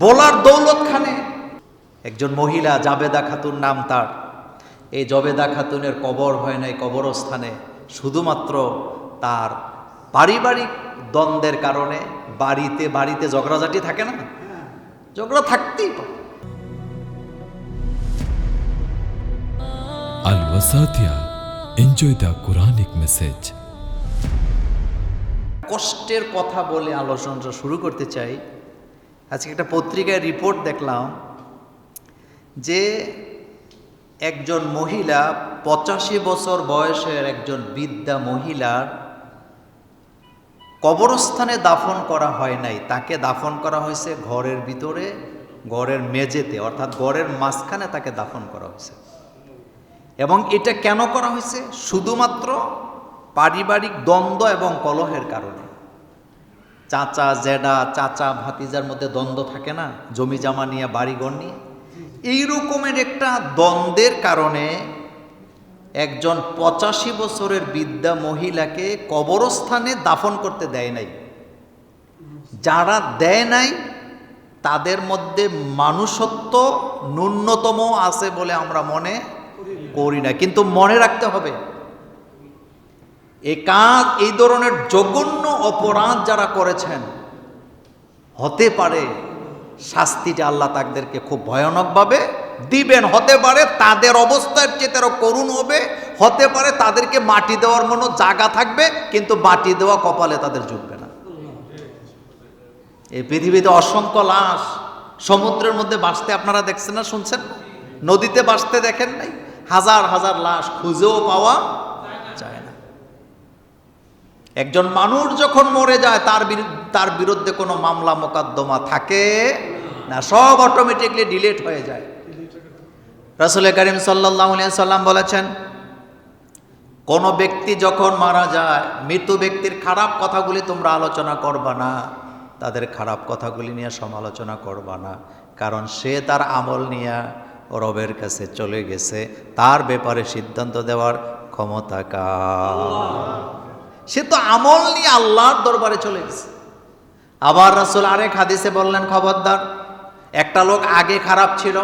Bowler দৌলত খানে একজন মহিলা জাবেদা খাতুন নাম তার। এই জবেদা খাতুনের কবর হয় নাই কবরস্থানে। শুধুমাত্র তার পারিবারিক দ্বন্দ্বের কারণে বাড়িতে বাড়িতে ঝগড়াঝাটি থাকে না? ঝগড়া থাকতেই পারে। Al Wasatia. Enjoy the Quranic message. কষ্টের কথা বলে আলোচনা শুরু করতে চাই। আজকে একটা পত্রিকায় রিপোর্ট দেখলাম যে একজন মহিলা পঁচাশি বছর বয়সের একজন বিদ্যা মহিলার কবরস্থানে দাফন করা হয় নাই। তাকে দাফন করা হয়েছে ঘরের ভিতরে, ঘরের মেঝেতে, অর্থাৎ ঘরের মাঝখানে তাকে দাফন করা হয়েছে। এবং এটা কেন করা হয়েছে? শুধুমাত্র পারিবারিক দ্বন্দ্ব এবং কলহের কারণে। চাচা, জেডা, চাচা, ভাতিজার মধ্যে দ্বন্দ্ব থাকে না? জমি জামা নিয়ে বাড়ি বাড়িঘর নিয়ে? এই রকমের একটা দ্বন্দ্বের কারণে একজন পঁচাশি বছরের বৃদ্ধা মহিলাকে কবরস্থানে দাফন করতে দেয় নাই। যারা দেয় নাই, তাদের মধ্যে মানুষত্ব ন্যূনতম আছে বলে আমরা মনে করি না। কিন্তু মনে রাখতে হবে এই কাজ এই ধরনের জঘন্য অপরাধ যারা করেছেন, হতে পারে শাস্তিটা আল্লাহ তাদেরকে খুব ভয়ানকভাবে দিবেন, হতে পারে তাদের অবস্থার চেয়ে তারা করুণ হবে, হতে পারে তাদেরকে মাটি দেওয়ার মতো জায়গা থাকবে, কিন্তু মাটি দেওয়া কপালে তাদের জুটবে না। এই পৃথিবীতে অসংখ্য লাশ, সমুদ্রের মধ্যে বাঁচতে আপনারা দেখছেন না, শুনছেন নদীতে বাঁচতে দেখেন নাই? হাজার হাজার লাশ খুঁজেও পাওয়া একজন মানুষ যখন মরে যায়, তার তার বিরুদ্ধে কোনো মামলা মোকদ্দমা থাকে না, সব অটোমেটিকলি ডিলিট হয়ে যায়। রাসুল করিম সাল্লাহ সাল্লাম বলেছেন, কোন ব্যক্তি যখন মারা যায় মৃত ব্যক্তির খারাপ কথাগুলি তোমরা আলোচনা করবা না, তাদের খারাপ কথাগুলি নিয়ে সমালোচনা করবা না, কারণ সে তার আমল নিয়ে রবের কাছে চলে গেছে, তার ব্যাপারে সিদ্ধান্ত দেওয়ার ক্ষমতা কার? সে তো আমল নিয়ে আল্লাহর দরবারে চলে গেছে। আবার রাসুল আরেক হাদিসে বললেন, খবরদার, একটা লোক আগে খারাপ ছিল,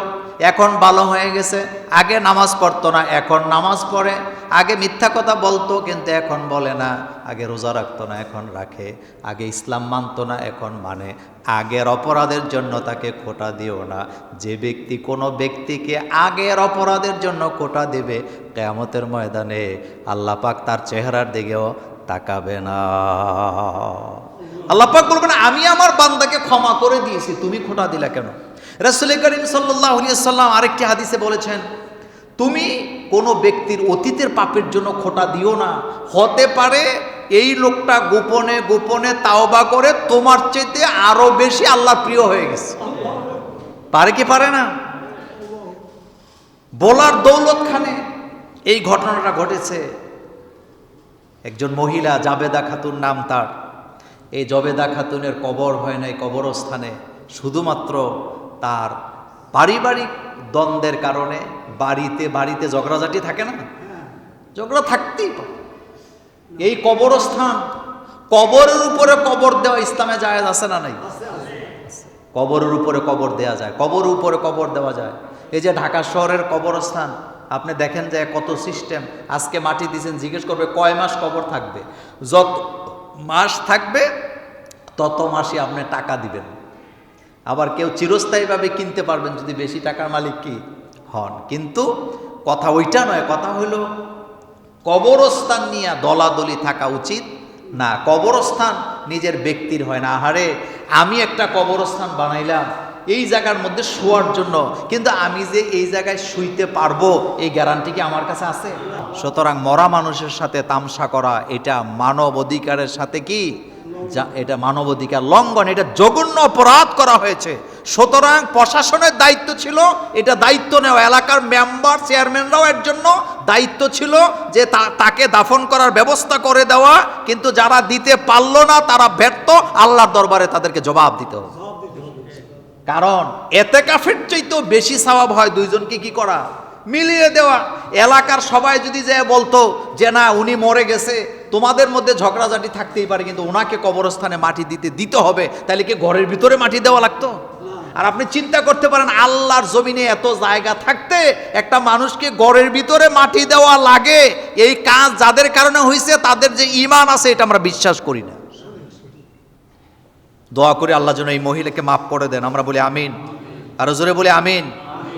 এখন ভালো হয়ে গেছে, আগে নামাজ পড়তো না, এখন নামাজ পড়ে, আগে মিথ্যা কথা বলতো, কিন্তু এখন বলে না, আগে রোজা রাখতো না, এখন রাখে, আগে ইসলাম মানতো না, এখন মানে আগের অপরাধের জন্য তাকে খোটা দিও না, যে ব্যক্তি কোনো ব্যক্তিকে আগের অপরাধের জন্য খোটা দেবে, কেয়ামতের ময়দানে আল্লাহ পাক তার চেহারার দিকেও তাকাবে না। আল্লাহ পাক বলবেন, আমি আমার বান্দাকে ক্ষমা করে দিয়েছি, তুমি খোটা দিলা কেন? রাসুল করিম সাল্লাহ সাল্লাম আরেকটি হাদিসে বলেছেন, তুমি কোনো ব্যক্তির অতীতের পাপের জন্য খোটা দিও না। হতে পারে এই লোকটা গোপনে গোপনে তাওবা করে তোমার চেয়ে আরও বেশি আল্লাহ প্রিয় হয়ে গেছে। পারে কি পারে না? বলার দৌলত খানে এই ঘটনাটা ঘটেছে। একজন মহিলা জাবেদা খাতুন নাম তার। এই জবেদা খাতুনের কবর হয় নাই কবরস্থানে, শুধুমাত্র তার পারিবারিক দ্বন্দ্বের কারণে বাড়িতে বাড়িতে ঝগড়াঝাটি থাকে না? ঝগড়া থাকতেই পারে। এই কবরস্থান, কবরের উপরে কবর দেওয়া ইসলামে জায়েজ আছে না নাই? কবরের উপরে কবর দেওয়া যায় কবর উপরে কবর দেওয়া যায়। এই যে ঢাকা শহরের কবরস্থান আপনি দেখেন যে কত সিস্টেম। আজকে মাটি দিয়েছেন, জিজ্ঞেস করবে কয় মাস কবর থাকবে। যত মাস থাকবে, তত মাসে আপনি টাকা দিবেন। আবার কেউ চিরস্থায়ীভাবে কিনতে পারবেন যদি বেশি টাকার মালিক কি হন। কিন্তু কথা ওইটা নয়, কথা হইল কবরস্থান নিয়ে দলাদলি থাকা উচিত না। কবরস্থান নিজের ব্যক্তির হয় না। আহারে, আমি একটা কবরস্থান বানাইলাম এই জায়গার মধ্যে শোয়ার জন্য। কিন্তু আমি যে এই জায়গায় শুইতে পারব, এই গ্যারান্টি কি আমার কাছে আছে? সুতরাং মরা মানুষের সাথে তামসা করা, এটা মানব অধিকারের সাথে কি? যা, এটা মানবাধিকার লঙ্ঘন, এটা জঘন্য অপরাধ করা হয়েছে। সুতরাং প্রশাসনের দায়িত্ব ছিল, এটা দায়িত্ব নেওয়া। এলাকার মেম্বার চেয়ারম্যানরাও এর জন্য দায়িত্ব ছিল যে তাকে দাফন করার ব্যবস্থা করে দেওয়া। কিন্তু যারা দিতে পারল না, তারা ব্যর্থ। আল্লাহর দরবারে তাদেরকে জবাব দিতে হবে। কারণ এতে কাফের চাইতেও বেশি স্বভাব হয় দুইজনকে কি করা? মিলিয়ে দেওয়া। এলাকার সবাই যদি যে বলতো যে না উনি মরে গেছে তোমাদের মধ্যে ঝগড়াঝাটি থাকতেই পারে কিন্তু ওনাকে কবরস্থানে মাটি দিতে দিতে হবে তাহলে কি ঘরের ভিতরে মাটি দেওয়া লাগতো? আর আপনি চিন্তা করতে পারেন আল্লাহর জমিনে এত জায়গা থাকতে একটা মানুষকে গড়ের ভিতরে মাটি দেওয়া লাগে। এই কাজ যাদের কারণে হয়েছে তাদের যে ইমান আছে এটা আমরা বিশ্বাস করি না। দোয়া করে আল্লাহ যেন এই মহিলাকে মাফ করে দেন। আমরা বলি আমিন। আরও জোরে বলি আমিন।